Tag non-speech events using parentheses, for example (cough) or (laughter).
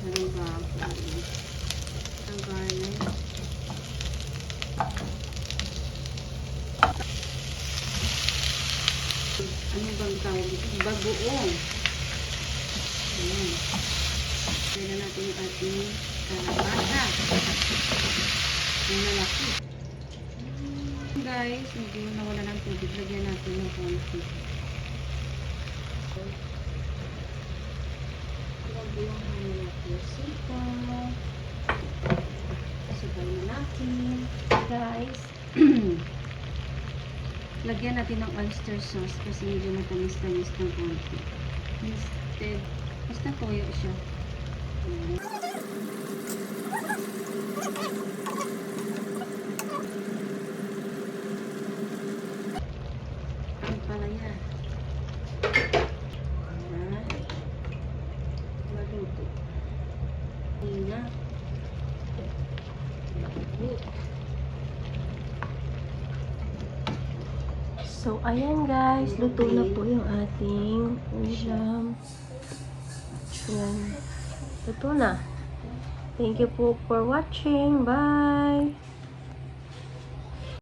siya ng broccoli. Ang garlic. Ano bang tawag dito? Bagoong. Ayan. Kailan natin yung ating kalabasa. Ang malaki. Guys, hindi nawala ng tubig. Lagyan natin ng konti. Thank you. Natin. Guys, (clears throat) lagyan natin ng oyster sauce kasi medyo matamis-tamis ng konti. Instead, basta toyo siya. Ayan. Palaya. Maluto. Ina. Good. So, ayan guys. Luto na po yung ating ulam. Ayan. Luto na. Thank you po for watching. Bye!